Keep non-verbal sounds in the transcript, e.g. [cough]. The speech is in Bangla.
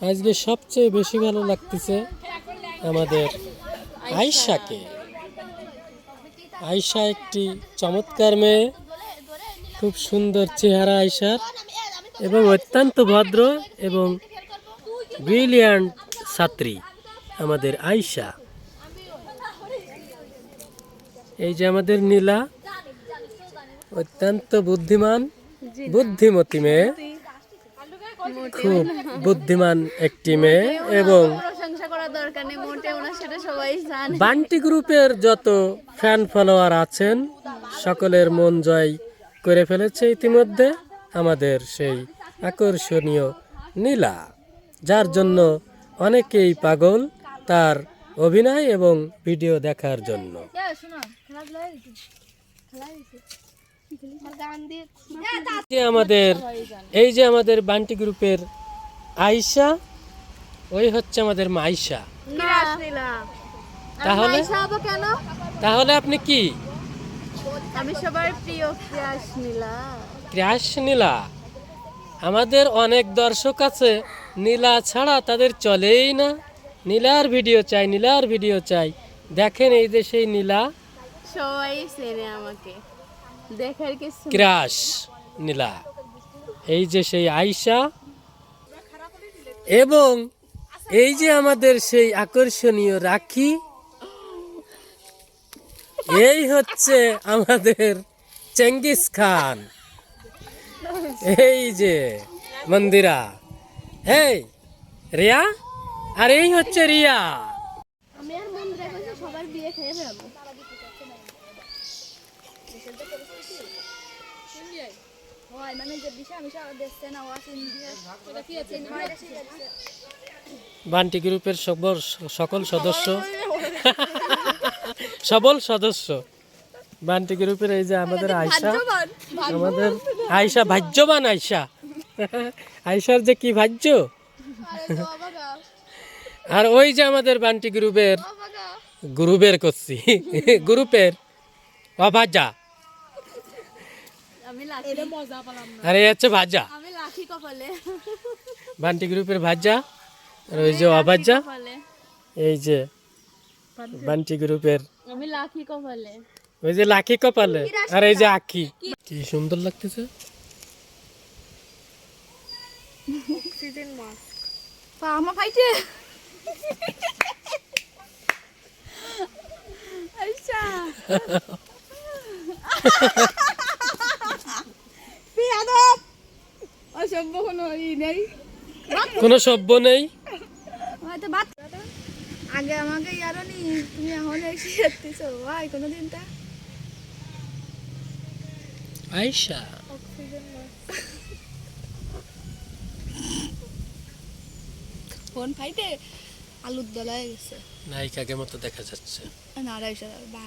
আজকে সবচেয়ে বেশি ভালো লাগতেছে আমাদের আয়শাকে। আয়শা একটি চমৎকার মেয়ে খুব সুন্দর চেহারা আয়শার এবং অত্যন্ত ভদ্র এবং ব্রিলিয়ান্ট ছাত্রী আমাদের আয়শা। এই যে আমাদের নীলা অত্যন্ত বুদ্ধিমান বুদ্ধিমতী মেয়ে। খুব বুদ্ধিমান একটি মেয়ে এবং বান্টি গ্রুপের যত ফ্যান ফলোয়ার আছেন সকলের মন জয় করে ফেলেছে ইতিমধ্যে আমাদের সেই আকর্ষণীয় নীলা যার জন্য অনেকেই পাগল তার অভিনয় এবং ভিডিও দেখার জন্য। যে আমাদের এই যে আমাদের বান্টি গ্রুপের আয়শা ওই হচ্ছে আমাদের মাইশা তাহলে? তাহলে আপনি কি? আমি সবার প্রিয় ক্রিয়াস নীলা? আমাদের অনেক দর্শক আছে নীলা ছাড়া তাদের চলেই না। নীলার ভিডিও চাই নীলার ভিডিও চাই। দেখেন এই যে সেই নীলা। সবাই চেনে আমাকে। ক্রাশ নীলা। এই যে সেই আয়শা এবং এই যে আমাদের সেই আকর্ষণীয় রাখি, এই হচ্ছে আমাদের চেঙ্গিস খান। এই যে মন্দিরা। এই, রিয়া? আর এই হচ্ছে রিয়া আমি আর মন্দিরে কইছি সবার বিয়ে খেয়ে ফেলব মানে যে দিশা মিশা দেখছে না ওয়াস ইন্ডিয়া এটা কি আছে? বান্টি গ্রুপের সকল সকল সদস্য। [laughs] সবল সদস্য। বান্টি গ্রুপের এই যে আমাদের আয়সা আমাদের আয়সা ভাজ্যবান আয়সা আয়সার [laughs] যে কি ভাজ্য আর ওই যে আমাদের বান্টি গ্রুপের গ্রুপের করছি। [laughs] গ্রুপের অভাজা আমি লাখি মজা পেলাম আর হচ্ছে ভাজা। লাখি বান্টি গ্রুপের ভাজা আর ওই যে অভাজা। এই যে বান্টি। গ্রুপের। আমি লাখি কপালে। ওই যে লাকি কপালে আর এই যে আখি। কি সুন্দর লাগতেছে। পা আমার ফাইটে। আচ্ছা। [laughs] অসভ্য কোনো ই নেই। কোনো সভ্য নেই? হয়তো বাদ আগে আমাকে ইয়ারও নি তুমি এখন এসে ভাই কোনো দিনটা ফোন ফাইটে আলুর দলায় গেছে। নায়িকাকে মতো দেখা যাচ্ছে। না নারাইশ বা